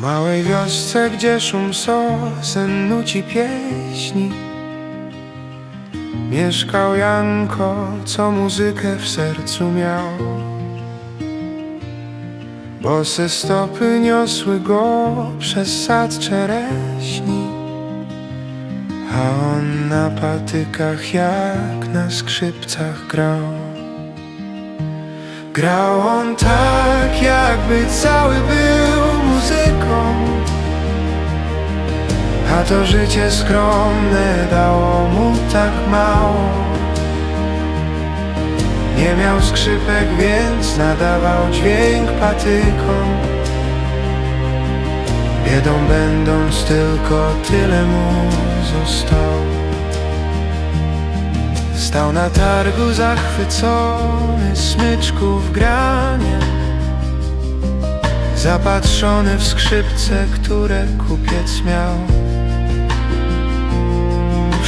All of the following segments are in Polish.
małej wiosce, gdzie szum sosen nuci pieśni. Mieszkał Janko, co muzykę w sercu miał. Bose stopy niosły go przez sad czereśni. A on na patykach jak na skrzypcach grał. Grał on tak, jakby cały był to życie skromne dało mu tak mało. Nie miał skrzypek, więc nadawał dźwięk patykom. Biedą będąc tylko tyle mu zostało. Stał na targu zachwycony smyczków granie. Zapatrzony w skrzypce, które kupiec miał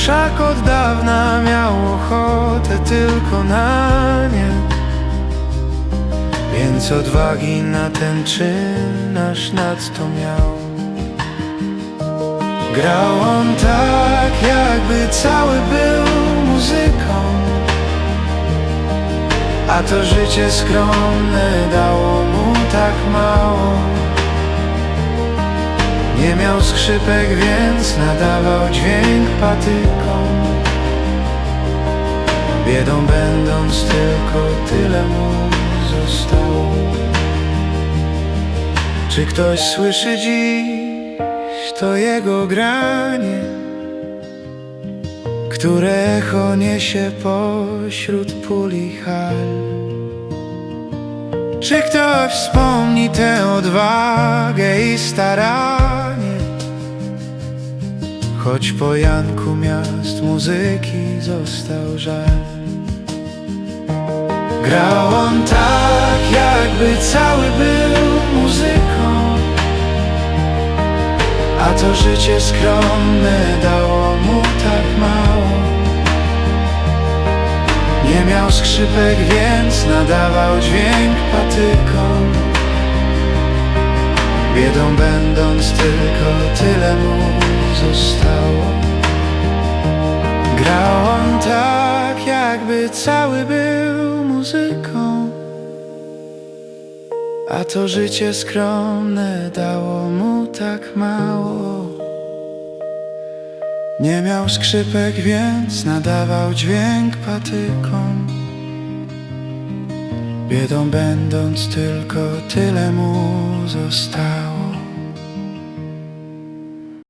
Wszak od dawna miał ochotę tylko na nie. Więc odwagi na ten czyn aż nadto miał. Grał on tak, jakby cały był muzyką. A to życie skromne dało mu tak mało Nie miał skrzypek, więc nadawał dźwięk patykom. Biedą będąc tylko tyle mu zostało. Czy ktoś słyszy dziś to jego granie? Które echo niesie pośród puli hal? Czy ktoś wspomni tę odwagę i staranie Choć po Janku miast muzyki został żal. Grał on tak, jakby cały był muzyką. A to życie skromne dało mu tak mało. Nie miał skrzypek, więc nadawał dźwięk patykom. Biedą będąc tylko tyle mu zostało Grał on tak, jakby cały był muzyką. A to życie skromne dało mu tak mało. Nie miał skrzypek, więc nadawał dźwięk patykom. Biedą będąc tylko tyle mu zostało